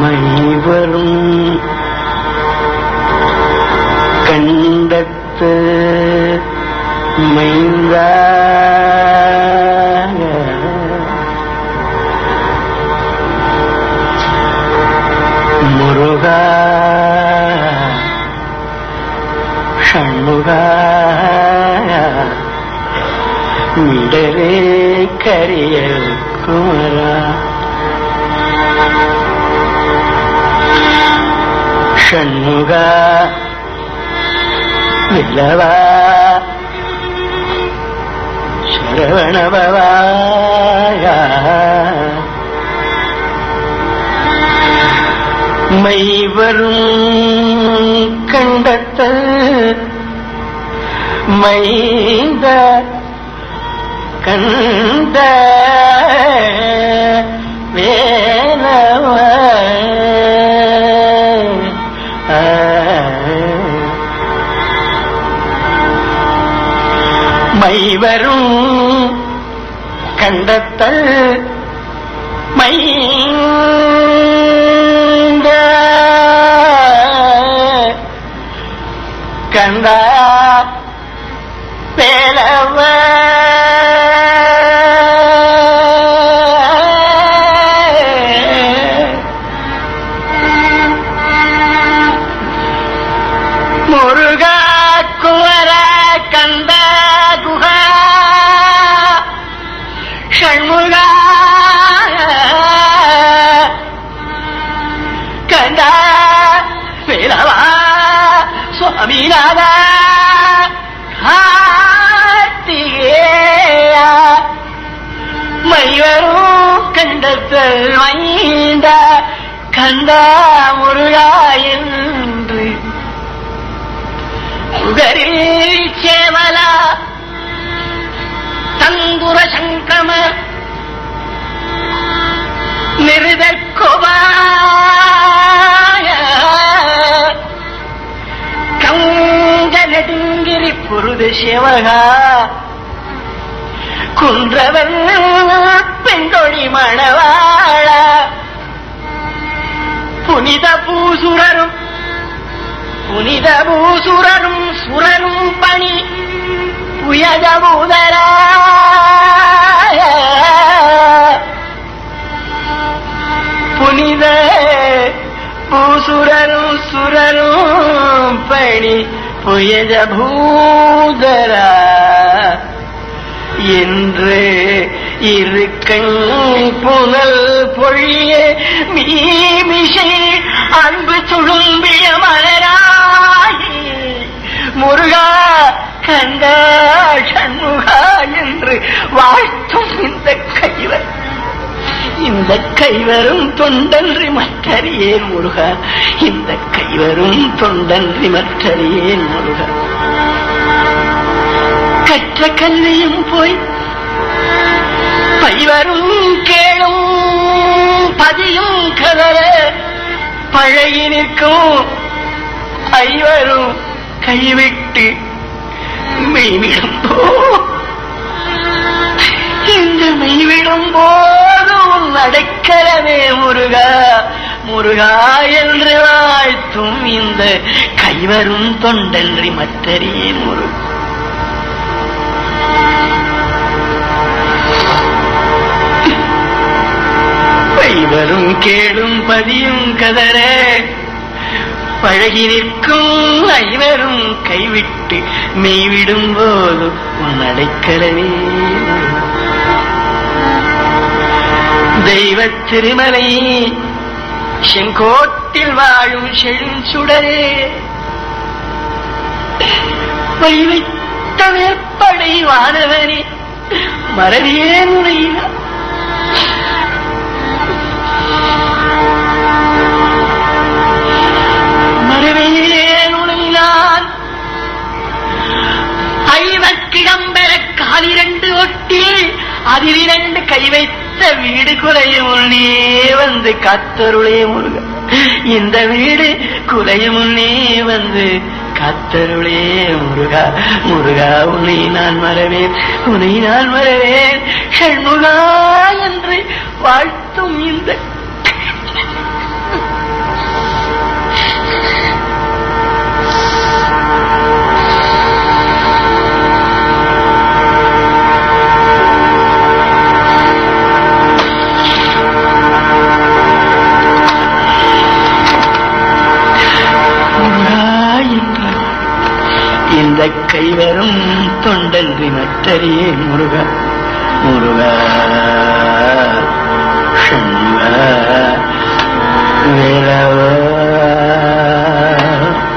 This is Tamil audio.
மைவரும் கண்டத்து மைந்த முருகா ஷண்முகா மிடரே கரிய குமரா. ஷண்முக வில்லவா. சரவணபவாய மைவரும் கண்டத்த மைந்த கண்ட மைவரும் கண்டத்தல் மை கண்ட பேலவ முருகா குமர. கந்த குகா. ஷண்முகா. கந்த வேலவா. சுவாமிநாத. கார்த்திகேயா. மைவரும் கண்டத்தல் மைந்த கந்த முருகா என்று. உகரில் சேவலா தங்குர சங்கம நிருதற்கொபாய கங்க நெடுங்கிரி புருது சிவகா குன்றவன் பெண்கொழி மணவாழ புனித பூசுரரும் புனித பூசுரரும் சுரரும் ஜமுதர புனித பூசுரரும் சுரரும் பணி புயஜ பூதரா. என்று இருக்கண் புனல் பொழிய மீமிசை அன்பு துளும்பிய மலராயி முருகா கந்த சண்முகா என்று வாழ்த்தும் இந்த கைவர். இந்த கைவரும் தொண்டன்றி மற்றறியேன் முருக. இந்த கைவரும் தொண்டன்றி மற்றறியேன் முருக. கற்ற கல்வியும் போய் பைவரும் கேளும் பதியும் கதற. பழகி நிற்கும் ஐவரும் கைவிட்டு மெய்விடும் போ இந்த மெய்விடும் போது உன் முருகா. முருகா என்று வாழ்த்தும் இந்த கைவரும் தொண்டன்றி மற்றறியே முரு பைவரும் கேடும் பதியும் கதற. பழகி நிற்கும் ஐவரும் கைவிட்டு மெய்விடும் போது உன் அடைக்கலவே. தெய்வ திருமலை செங்கோட்டில் வாழும் செழுஞ்சுடரே வைத்த வேற்படை வானவனே மறதியே நுழையினார் அதில் இரண்டு கை வைத்த வீடு குலையும் முன்னே வந்து கத்தருளே முருக. இந்த வீடு குலையும் முன்னே வந்து கத்தருளே முருகா. முருகா உன்னை நான் மறவேன். உன்னை நான் மறவேன். ஷண்முகா என்று வாழ்த்தும் இந்த மலக்கை வரும் தொண்டன்றி மற்றறியே முருக முருக. சண்முக